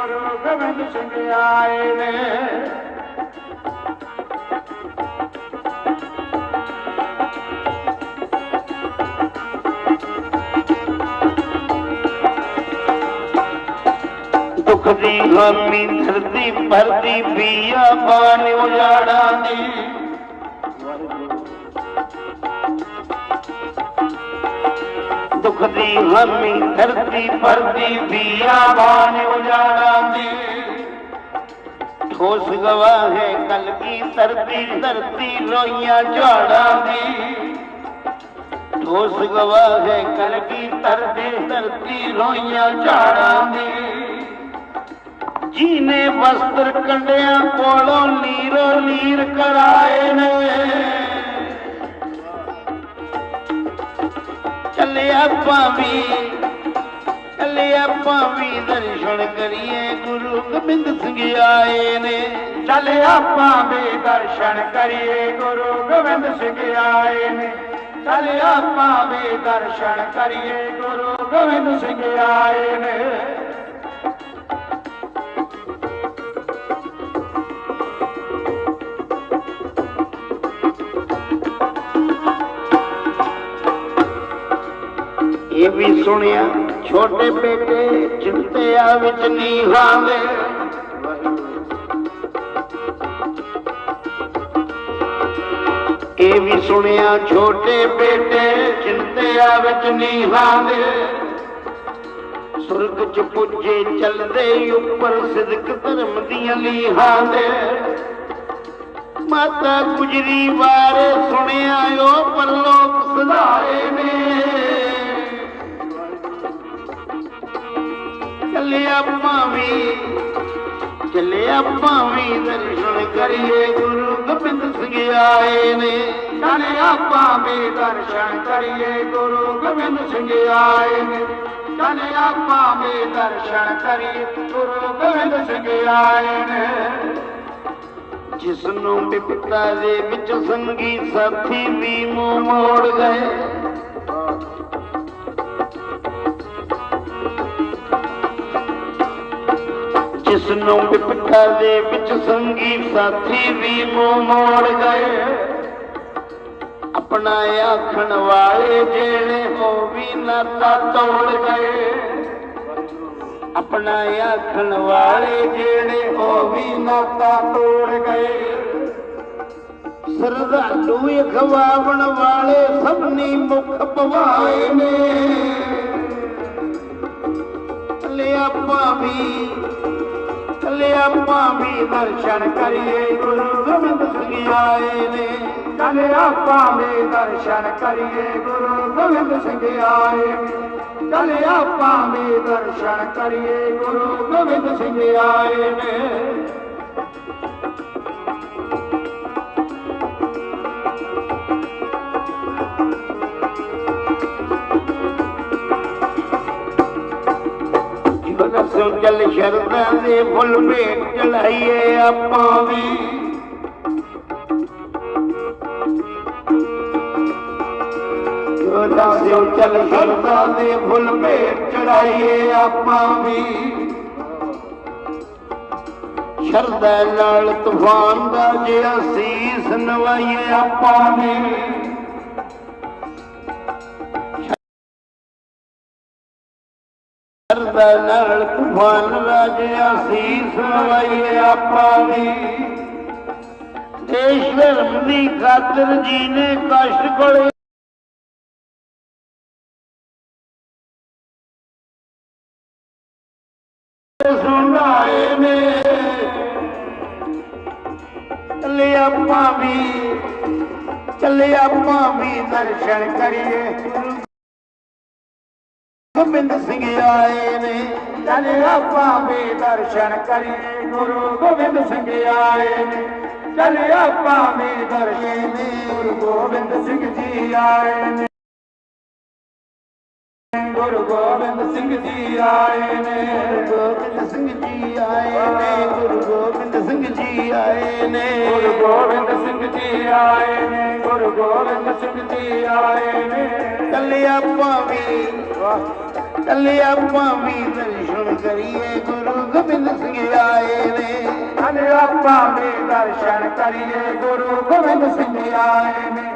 ਗੁਰੂ ਗੋਬਿੰਦ ਸਿੰਘ ਆਏ ਨੇ। ਦੁੱਖ ਦੀ ਹਾਮੀ ਧਰਤੀ ਭਰਦੀ ਬੀਆ ਬਾਣ ਉਜਾੜਾਂ ਦੀ। ਦੁੱਖ ਦੀ ਹਾਮੀ ਧਰਤੀ ਭਰਦੀ ਬੀਆ ਬਾਣ ਉਜਾੜਾਂ ਦੀ। ਠੋਸ ਗਵਾਹ ਹੈ ਕਲ ਕੀ ਧਰਤੀ ਧਰਤੀ ਰੋਈਆਂ ਝਾੜਾਂ ਦੀ। ਠੋਸ ਗਵਾਹ ਹੈ ਕਲ ਕੀ ਧਰਤੀ ਧਰਤੀ ਰੋਈਆਂ ਝਾੜਾਂ ਦੀ। ਜੀਨੇ ਵਸਤਰ ਕੰਡਿਆਂ ਕੋਲੋਂ ਨੀਰੋ ਨੀਰ ਕਰਾਏ ਨੇ। ਆਪਾਂ ਵੀ ਭਾਵੀ ਆਪਾਂ ਵੀ ਦਰਸ਼ਨ ਕਰੀਏ, ਗੁਰੂ ਗੋਬਿੰਦ ਸਿੰਘ ਆਏ ਨੇ। ਚੱਲ ਆਪਾਂ ਵੀ ਦਰਸ਼ਨ ਕਰੀਏ, ਗੁਰੂ ਗੋਬਿੰਦ ਸਿੰਘ ਆਏ ਨੇ। ਚੱਲ ਆਪਾਂ ਵੀ ਦਰਸ਼ਨ ਕਰੀਏ, ਗੁਰੂ ਗੋਬਿੰਦ ਸਿੰਘ ਆਏ ਨੇ। ਇਹ ਵੀ ਸੁਣਿਆ, ਛੋਟੇ ਬੇਟੇ ਚਿੰਤਿਆ ਵਿੱਚ ਨੀਹਾਂ ਦੇ ਇਹ ਵੀ ਸੁਣਿਆ, ਛੋਟੇ ਬੇਟੇ ਚਿੰਤਿਆ ਵਿੱਚ ਨੀਹਾਂ ਦੇ ਸੁਰਗ ਚ ਪੁੱਜੇ, ਚੱਲਦੇ ਉੱਪਰ ਸਿਦਕ ਧਰਮ ਦੀਆਂ ਲੀਹਾਂ ਦੇ ਮਾਤਾ ਗੁਜਰੀ ਬਾਰੇ ਸੁਣਿਆ, ਉਹ ਪਰਲੋਕ ਸੁਧਾਰੇ ਨੇ। ਚੱਲਿਆ ਭਾਵੀ ਚੱਲਿਆ ਭਾਵੀ ਦਰਸ਼ਨ ਕਰੀਏ, ਗੁਰੂ ਗੋਬਿੰਦ ਸਿੰਘ ਆਏ ਨੇ। ਚੱਲ ਆਪਾਂ ਵੀ ਦਰਸ਼ਨ ਕਰੀਏ, ਗੁਰੂ ਗੋਬਿੰਦ ਸਿੰਘ ਆਏ ਨੇ। ਚੱਲ ਆਪਾਂ ਦਰਸ਼ਨ ਕਰੀਏ, ਗੁਰੂ ਗੋਬਿੰਦ ਸਿੰਘ ਆਏ ਨੇ। ਜਿਸ ਨੂੰ ਵਿਪਤਾ ਦੇ ਵਿੱਚ ਸੰਗੀ ਸਾਥੀ ਵੀ ਮੂੰਹ ਮੋੜ ਗਏ ਜਿਸ ਨੂੰ ਵਿਪਤਾ ਦੇ ਵਿੱਚ ਸੰਗੀ ਸਾਥੀ ਵੀ ਮੂੰਹ ਮੋੜ ਗਏ। ਆਪਣਾ ਆਖਣ ਵਾਲੇ ਜਿਹੜੇ ਉਹ ਵੀ ਨਾਤਾ ਤੋੜ ਗਏ। ਆਪਣਾ ਆਖਣ ਵਾਲੇ ਜਿਹੜੇ ਉਹ ਵੀ ਨਾਤਾ ਤੋੜ ਗਏ। ਸਰਦਾਲੂ ਖਵਾਵਣ ਵਾਲੇ ਸਭਨੀ ਮੁਖ ਪਵਾਏ ਨੇ। ਲਿਆ ਭਾਵੀ ਲਿਆ ਭਾਵੀ ਦਰਸ਼ਨ ਕਰੀਏ, ਗੁਰੂ ਗੋਬਿੰਦ ਸਿੰਘ ਆਏ ਨੇ। ਚੱਲ ਆਪਾਂ ਵੀ ਦਰਸ਼ਨ ਕਰੀਏ, ਗੁਰੂ ਗੋਬਿੰਦ ਸਿੰਘ ਆਏ ਨੇ। ਚੱਲ ਆਪਾਂ ਵੀ ਦਰਸ਼ਨ ਕਰੀਏ, ਗੁਰੂ ਗੋਬਿੰਦ ਸਿੰਘ ਆਏ ਨੇ। ਜੀਵਨ ਚੱਲ ਸ਼ਰਦਾਂ ਦੇ ਫੁੱਲ ਭੇਟ ਚੜਾਈਏ ਆਪਾਂ ਵੀ। ਜੀਵਨ ਸੋ ਚੱਲ ਸ਼ਰਦਾਂ ਦੇ ਫੁੱਲ ਭੇਟ ਚੜਾਈਏ ਆਪਾਂ ਵੀ। ਸ਼ਰਦਾ ਨਾਲ ਤੂਫਾਨ ਦਾ ਜਿਹੜਾ ਸੀਸ ਨਵਾਈਏ ਆਪਾਂ ਵੀ। ਕਰਦਾ ਨਾਲ ਤੂਫਾਨ ਰਾਜਿਆ ਸੀਸ ਨਵਾਈਏ ਆਪਾਂ ਵੀ। ਦੇਸ਼ ਧਰਮ ਦੀ ਖਾਤਰ ਜੀ ਨੇ ਕਸ਼ਟ ਕੋਲੇ ਸੁਣਾਏ ਨੇ। ਚੱਲੇ ਆਪਾਂ ਵੀ, ਚੱਲੇ ਆਪਾਂ ਵੀ ਦਰਸ਼ਨ ਕਰੀਏ। ਗੋਬਿੰਦ ਸਿੰਘ ਆਏ ਨੇ ਚੱਲ ਆਪਾਂ ਵੀ ਦਰਸ਼ਨ ਕਰੀਏ ਗੁਰੂ ਗੋਬਿੰਦ ਸਿੰਘ ਆਏ ਨੇ ਚੱਲ ਆਪਾਂ ਵੀ ਦਰਸ਼ਨ ਗੁਰੂ ਗੋਬਿੰਦ ਸਿੰਘ ਜੀ ਆਏ ਨੇ ਗੁਰੂ ਗੋਬਿੰਦ ਸਿੰਘ ਜੀ ਆਏ ਨੇ। ਗੋਬਿੰਦ ਸਿੰਘ ਜੀ ਆਏ ਨੇ। ਗੁਰੂ ਗੋਬਿੰਦ ਸਿੰਘ ਜੀ ਆਏ ਨੇ। ਗੁਰੂ ਗੋਬਿੰਦ ਸਿੰਘ ਜੀ ਆਏ ਨੇ। ਗੁਰੂ ਗੋਬਿੰਦ ਸਿੰਘ ਜੀ ਆਏ ਨੇ। ਚੱਲੇ ਆਪਾਂ ਵੀ ਚੱਲੇ ਆਪਾਂ ਵੀ ਦਰਸ਼ਨ ਕਰੀਏ। ਗੁਰੂ ਗੋਬਿੰਦ ਸਿੰਘ ਆਏ ਨੇ। ਚੱਲ ਆਪਾਂ ਵੀ ਦਰਸ਼ਨ ਕਰੀਏ। ਗੁਰੂ ਗੋਬਿੰਦ ਸਿੰਘ ਆਏ ਨੇ।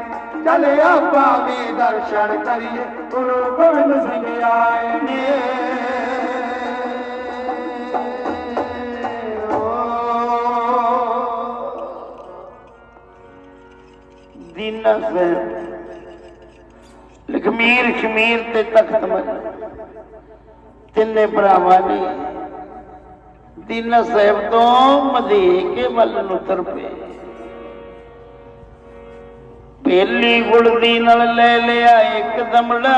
ਚੱਲ ਆਪਾਂ ਵੀ ਦਰਸ਼ਨ ਕਰੀਏ। ਗੁਰੂ ਗੋਬਿੰਦ ਸਿੰਘ ਆਏ ਨੇ। ਦੀਨਾ ਸਾਹਿਬ ਲਖਮੀਰ ਖਮੀਰ ਤੇ ਤਖਤ ਮਲ। ਤਿੰਨੇ ਭਰਾਵਾਂ ਨੇ। ਦੀਨਾ ਸਾਹਿਬ ਤੋਂ ਮਦੇ ਕੇ ਵੱਲ ਨੂੰ ਤੁਰ ਪਏ। ਪਹਿਲੀ ਗੁਲਦੀ ਨਾਲ ਲੈ ਲਿਆ ਇੱਕ ਦਮੜਾ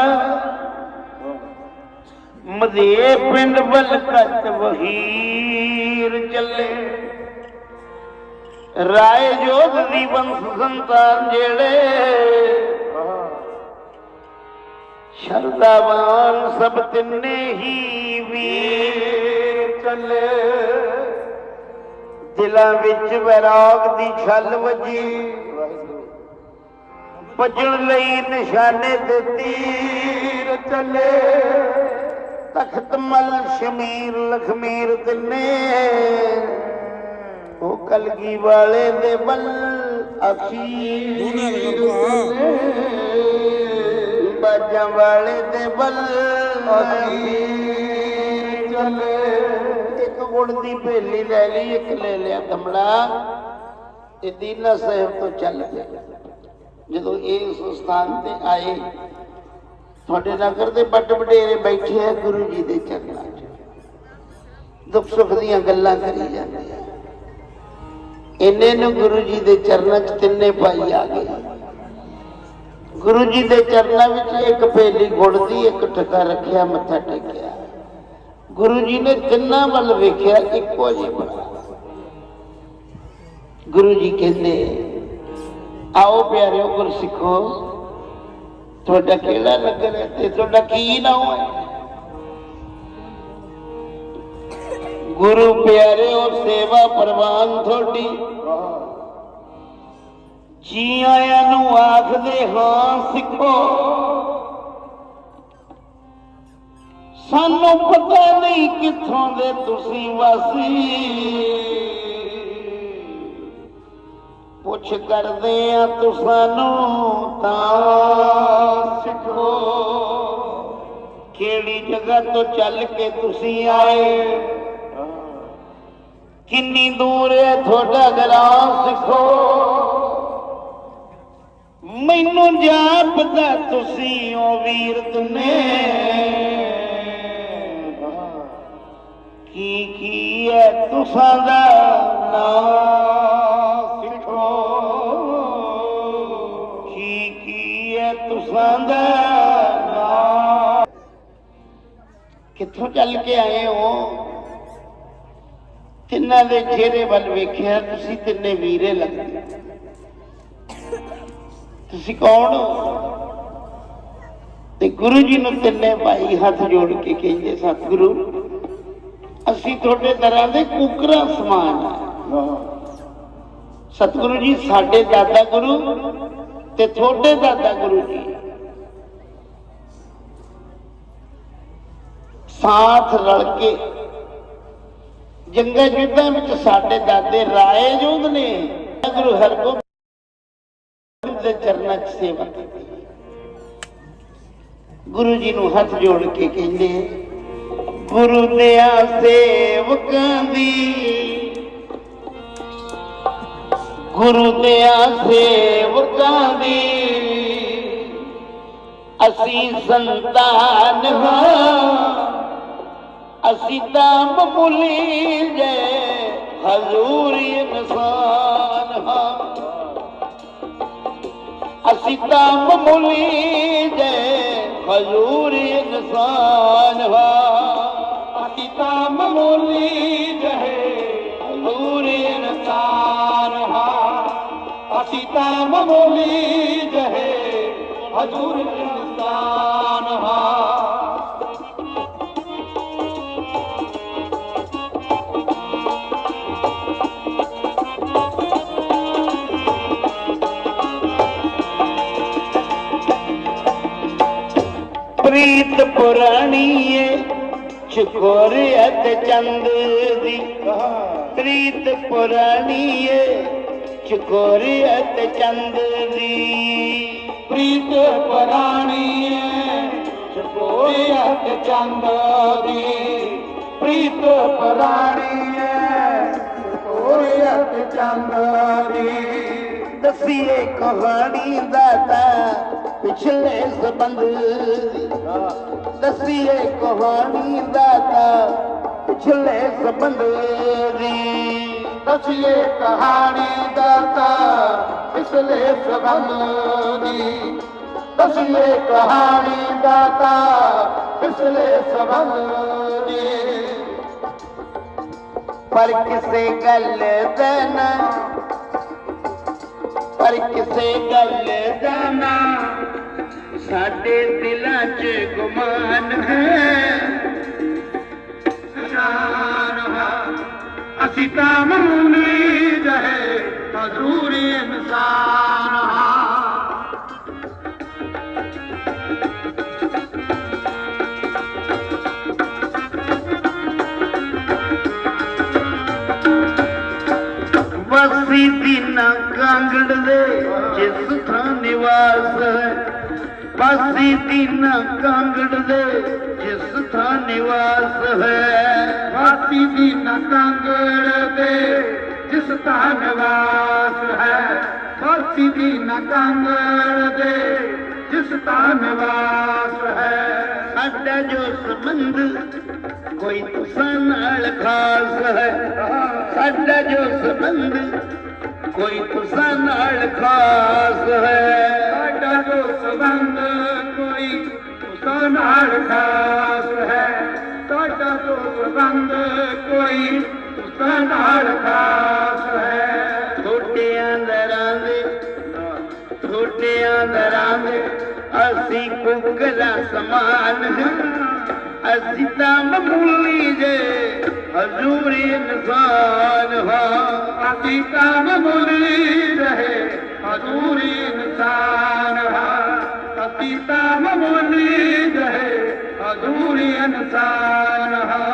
ਮਧੇ ਪਿੰਡ ਵੱਲ ਕੱਟ ਵਹੀਰ ਚੱਲੇ। ਰਾਏ ਜੋਗ ਦੀ ਬੰਸ ਸੰਤਾਨ ਜਿਹੜੇ। ਸ਼ਰਦਾਵਾਨ ਸਭ ਤਿੰਨੇ ਹੀ ਵੀਰ ਚੱਲੇ। ਦਿਲਾਂ ਵਿੱਚ ਵੈਰਾਗ ਦੀ ਛਲ ਵਜੀ। ਭੱਜਣ ਲਈ ਨਿਸ਼ਾਨੇ ਤੇ ਤੀਰ ਚੱਲੇ। ਤਖਤ ਮਲ ਸ਼ਮੀਰ ਲਖਮੀਰ ਤਿੰਨੇ। ਉਹ ਕਲਗੀ ਵਾਲੇ ਦੇ ਬਲ ਅਖੀਰ ਬਾਜਾਂ ਵਾਲੇ ਦੇ ਬਲ ਅਖੀਰ ਚੱਲੇ। ਇੱਕ ਗੁੜ ਦੀ ਭੇਲੀ ਲੈ ਲਈ ਇੱਕ ਲੈ ਲਿਆ ਦਮੜਾ ਇਹ ਦੀਨਾ ਸਾਹਿਬ ਤੋਂ ਚੱਲ ਪਏ ਜਦੋਂ ਇਹ ਉਸ ਸਥਾਨ ਤੇ ਆਏ, ਤੁਹਾਡੇ ਨਗਰ ਦੇ ਵੱਡ ਵਡੇਰੇ ਬੈਠੇ ਆ ਗੁਰੂ ਜੀ ਦੇ ਚਰਨਾਂ 'ਚ। ਦੁੱਖ ਸੁੱਖ ਦੀਆਂ ਗੱਲਾਂ ਕਰੀ ਜਾਂਦੇ ਆ। ਇੰਨੇ ਨੂੰ ਗੁਰੂ ਜੀ ਦੇ ਚਰਨਾਂ 'ਚ ਤਿੰਨੇ ਭਾਈ ਆ ਗਏ। ਗੁਰੂ ਜੀ ਦੇ ਚਰਨਾਂ ਵਿੱਚ ਇੱਕ ਪੇਲੀ ਗੁੜ ਦੀ ਇੱਕ ਟਕਾ ਰੱਖਿਆ, ਮੱਥਾ ਟੇਕਿਆ। ਗੁਰੂ ਜੀ ਨੇ ਤਿੰਨਾਂ ਵੱਲ ਵੇਖਿਆ, ਇੱਕੋ ਜਿਹੀ ਬਣਾ। ਗੁਰੂ ਜੀ ਕਹਿੰਦੇ ਆਓ ਪਿਆਰਿਓ ਗੁਰਸਿੱਖੋ, ਤੁਹਾਡਾ ਕਿਹੜਾ ਨਗਰ ਹੈ ਤੇ ਤੁਹਾਡਾ ਕੀ ਨਾਮ ਹੈ? ਗੁਰੂ ਪਿਆਰਿਓ, ਸੇਵਾ ਪ੍ਰਵਾਨ ਤੁਹਾਡੀ। ਜੀ ਆਇਆਂ ਨੂੰ ਆਖਦੇ ਹਾਂ, ਸਿੱਖੋ। ਸਾਨੂੰ ਪਤਾ ਨਹੀਂ ਕਿੱਥੋਂ ਦੇ ਤੁਸੀਂ ਵਾਸੀ। ਪੁੱਛ ਕਰਦੇ ਆ ਤੁਸਾਨੂੰ ਤਾਂ ਸਿੱਖੋ। ਕਿਹੜੀ ਜਗ੍ਹਾ ਤੋਂ ਚੱਲ ਕੇ ਤੁਸੀਂ ਆਏ? ਕਿੰਨੀ ਦੂਰ ਹੈ ਤੁਹਾਡਾ ਗਰਾਂ ਸਿੱਖੋ। ਮੈਨੂੰ ਜਾਪਦਾ ਤੁਸੀਂ ਉਹ ਵੀਰ ਤੁਨੇ। ਕੀ ਕੀ ਹੈ ਤੁਸਾਂ ਦਾ ਨਾਮ ਕਿੱਥੋਂ ਚੱਲ ਕੇ ਆਏ ਹੋ? ਤਿੰਨਾਂ ਦੇ ਚਿਹਰੇ ਵੱਲ ਵੇਖਿਆ, ਤੁਸੀਂ ਤਿੰਨੇ ਵੀਰੇ ਲੱਗਦੇ। ਤੁਸੀਂ ਕੌਣ ਤੇ ਗੁਰੂ ਜੀ ਨੂੰ ਤਿੰਨੇ ਭਾਈ ਹੱਥ ਜੋੜ ਕੇ ਕਹਿੰਦੇ, ਸਤਿਗੁਰੂ, ਅਸੀਂ ਤੁਹਾਡੇ ਦਰਾਂ ਦੇ ਕੁਕਰਾਂ ਸਮਾਨ ਸਤਿਗੁਰੂ ਜੀ, ਸਾਡੇ ਦਾਦਾ ਗੁਰੂ ਤੇ ਤੁਹਾਡੇ ਦਾਦਾ ਗੁਰੂ ਜੀ। ਸਾਥ ਰਲ ਕੇ। ਜੰਗਾਂ ਯੁੱਧਾਂ ਵਿੱਚ ਸਾਡੇ ਦਾਦੇ ਰਾਏ ਜੋਗ ਨੇ। ਗੁਰੂ ਹਰਗੋਬਿੰਦ ਦੇ ਚਰਨਾਂ 'ਚ ਸੇਵਾ ਕੀਤੀ। ਗੁਰੂ ਜੀ ਨੂੰ ਹੱਥ ਜੋੜ ਕੇ ਕਹਿੰਦੇ ਗੁਰੂ ਦਿਆ ਸੇਵਕਾਂ ਦੀ, ਗੁਰੂ ਦਿਆ ਸੇਵਕਾਂ ਦੀ, ਅਸੀਂ ਸੰਤਾਨ ਹਾਂ। सीताम जय हज़ूरी सान भुली जे हज़ूरी इंसान हा। असीताम जे हज़ूरी इंसान हा। असीताम जे हज़ूूर इंसान ਪ੍ਰੀਤ ਪੁਰਾਣੀ ਏ ਚਕੋਰੀਅਤ ਚੰਦ ਦੀ। ਪ੍ਰੀਤ ਪੁਰਾਣੀ ਏ ਚਕੋਰੀਅਤ ਚੰਦ ਦੀ। ਪ੍ਰੀਤ ਪੁਰਾਣੀ ਪਰਾਣੀ ਚਕੋਰੀਅਤ ਚੰਦ ਦੀ। ਪ੍ਰੀਤ ਪੁਰਾਣੀ ਪਰਾਣੀ ਚਕੋਰੀਅਤ ਚੰਦ ਦੀ। ਦਸੀਏ ਕਹਾਣੀ ਦਾ ਦਾਤਾ ਪਿਛਲੇ ਸਬੰਧ ਦੀ ਦਸੀਏ ਕਹਾਣੀ ਦਾਤਾ ਪਿਛਲੇ ਸਬੰਧ ਦੀ। ਦਸੀਏ ਕਹਾਣੀ ਦਾਤਾ ਪਿਛਲੇ ਸਬੰਧ ਦੀ। ਦਸੀਏ ਕਹਾਣੀ ਦਾਤਾ ਪਿਛਲੇ ਸਬੰਧ ਦੀ। ਪਰ ਕਿਸੇ ਗੱਲ ਦਾ ਨਾ ਪਰ ਕਿਸੇ ਗੱਲ ਦਾ ਨਾ ਸਾਡੇ ਦਿਲਾਂ 'ਚ ਗੁਮਾਨ ਹੈ ਜਾਨ ਹਾਂ ਅਸੀਂ ਤਾਂ ਮਾਮੂਲੀ ਜਹੇ ਹਜ਼ੂਰੀ ਇਨਸਾਨ ਹਾਂ ਵਸੀ ਦਿਨਾਂ ਕਾਂਗੜ ਦੇ ਜਿਸ ਥਾਂ ਨਿਵਾਸ ਹੈ ਪਾਸੀ ਦਿਨਾਂ ਕਾਂਗੜ ਦੇ, ਜਿਸ ਥਾਂ ਨਿਵਾਸ ਹੈ। ਵਾਸੀ ਦੀ ਨਕੰਗੜ ਦੇ, ਜਿਸ ਦਾ ਨਿਵਾਸ ਹੈ। ਵਾਸੀ ਦੀ ਨਕੰਗੜ ਦੇ, ਜਿਸ ਦਾ ਨਿਵਾਸ ਹੈ। ਸਾਡਾ ਜੋ ਸੰਬੰਧ, ਕੋਈ ਤੁਸਾਂ ਨਾਲ ਖਾਸ ਹੈ। ਸਾਡਾ ਜੋ ਸੰਬੰਧ ਕੋਈ ਤੁਸਾਂ ਨਾਲ ਖਾਸ ਹੈ। ਸਾਡਾ ਜੋ ਸੰਬੰਧ ਕੋਈ ਉਸ ਨਾਲ ਖਾਸ ਹੈ। ਸਾਡਾ ਜੋ ਸੰਬੰਧ ਕੋਈ ਉਸ ਨਾਲ ਖਾਸ ਹੈ। ਛੋਟਿਆਂ ਦਰਾਂ ਦੇ, ਛੋਟਿਆਂ ਦਰਾਂ ਦੇ ਅਸੀਂ ਕੁਕਰਾ ਸਮਾਨ ਹਾਂ। ਅਸੀਂ ਤਾਂ ਮਾਮੂਲੀ ਜੇ हजूरी इंसान हा अकीदा मुल रहे हजूरी इंसान हा अकीदा मुल रहे हजूरी इंसान हा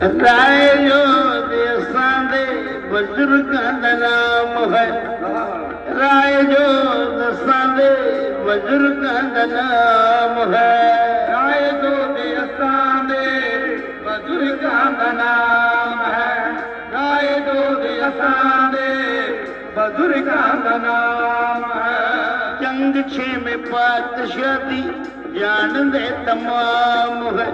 Right, you. गुरु का नाम है। राय जो दसाने वजुर का नाम है। राय जो दसाने वजुर का नाम है। राय जो दसाने वजुर का नाम है। चंग छे में पात शादी जान दे तमाम है।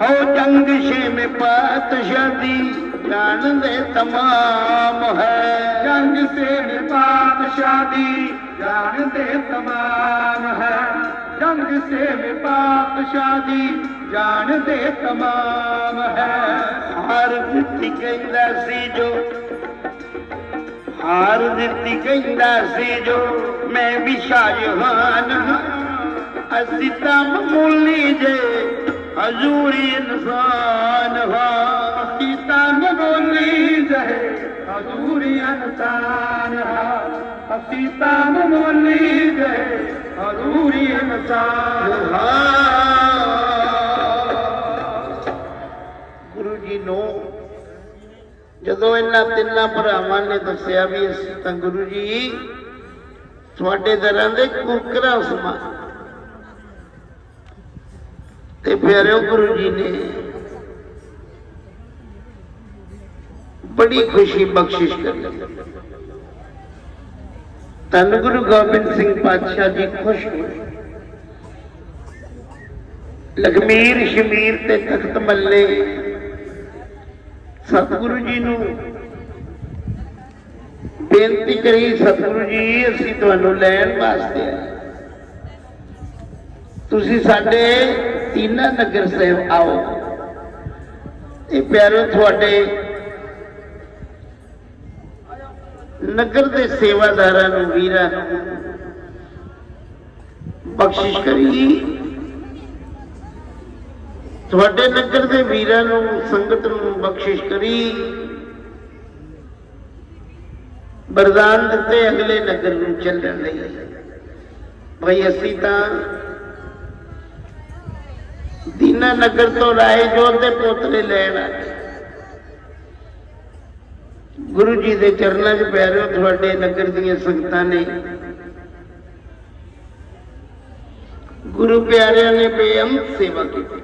हो चंग छे में पात शादी ਪਾਤਸ਼ਾਹ ਦੀ ਤਮਾਮ ਹੈ। ਜੰਗ ਸੇਨ ਪਾਤਸ਼ਾਹ ਦੀ ਜਾਣਦੇ ਤਮਾਮ ਹੈ। ਜੰਗ ਸੇਨ ਪਾਤਸ਼ਾਹ ਦੀ ਜਾਣਦੇ ਤਮਾਮ ਹੈ। ਹਾਰ ਦਿੱਤੀ ਕਹਿੰਦਾ ਸੀ ਜੋ। ਹਾਰ ਦਿੱਤੀ ਕਹਿੰਦਾ ਸੀ ਜੋ। ਮੈਂ ਵੀ ਸ਼ਾਹਜਹਾਨ ਹਾਂ। ਅਸੀਂ ਤਾਂ ਮਾਮੂਲੀ ਜੇ ਹਜ਼ੂਰੀ ਇਨਸਾਨ ਹਾਂ। ਅਸੀਂ ਤਾਂ ਮਾਮੂਲੀ ਜਹੇ ਹਜ਼ੂਰੀ ਇਨਸਾਨ ਹਾਂ ਅਸੀਂ ਤਾਂ ਮਾਮੂਲੀ ਜਹੇ ਹਜ਼ੂਰੀ ਇਨਸਾਨ ਹਾਂ ਗੁਰੂ ਜੀ ਨੂੰ ਜਦੋਂ ਇਹਨਾਂ ਤਿੰਨਾਂ ਭਰਾਵਾਂ ਨੇ ਦੱਸਿਆ ਵੀ ਅਸੀਂ ਤਾਂ ਗੁਰੂ ਜੀ ਤੁਹਾਡੇ ਦਰਾਂ ਦੇ ਕੁਕਰਾ ਸਮਾਨ ਤੇ ਪਿਆਰਿਓ ਗੁਰੂ ਜੀ ਨੇ ਬੜੀ ਖੁਸ਼ੀ ਬਖਸ਼ਿਸ਼ ਕਰੀ। ਧੰਨ ਗੁਰੂ ਗੋਬਿੰਦ ਸਿੰਘ ਪਾਤਸ਼ਾਹ ਜੀ ਖੁਸ਼ ਹੋਏ। ਲਖਮੀਰ ਸ਼ਮੀਰ ਤੇ ਤਖਤ ਮੱਲੇ ਸਤਿਗੁਰੂ ਜੀ ਨੂੰ ਬੇਨਤੀ ਕਰੀ, ਸਤਿਗੁਰੂ ਜੀ, ਅਸੀਂ ਤੁਹਾਨੂੰ ਲੈਣ ਵਾਸਤੇ ਆਏ। ਤੁਸੀਂ ਸਾਡੇ ਤੀਨਾ ਨਗਰ ਸਾਹਿਬ ਆਓ। ਇਹ ਪਿਆਰੋ, ਤੁਹਾਡੇ ਨਗਰ ਦੇ ਸੇਵਾਦਾਰਾਂ ਨੂੰ ਵੀਰਾਂ ਨੂੰ ਬਖਸ਼ਿਸ਼ ਕਰੀ ਤੁਹਾਡੇ ਨਗਰ ਦੇ ਵੀਰਾਂ ਨੂੰ, ਸੰਗਤ ਨੂੰ ਬਖਸ਼ਿਸ਼ ਕਰੀ। ਬਰਦਾਨ ਦਿੱਤੇ ਅਗਲੇ ਨਗਰ ਨੂੰ ਚੱਲਣ ਲਈ। ਭਈ ਅਸੀਂ ਤਾਂ ਦੀਨਾ ਨਗਰ ਤੋਂ ਰਾਏ ਜੋਤ ਦੇ ਪੋਤਰੇ ਲੈਣ ਆਏ। ਗੁਰੂ ਜੀ ਦੇ ਚਰਨਾਂ 'ਚ ਪਿਆਰਿਓ ਤੁਹਾਡੇ ਨਗਰ ਦੀਆਂ ਸੰਗਤਾਂ ਨੇ। ਗੁਰੂ ਪਿਆਰਿਆਂ ਨੇ ਬੇਅੰਤ ਸੇਵਾ ਕੀਤੀ।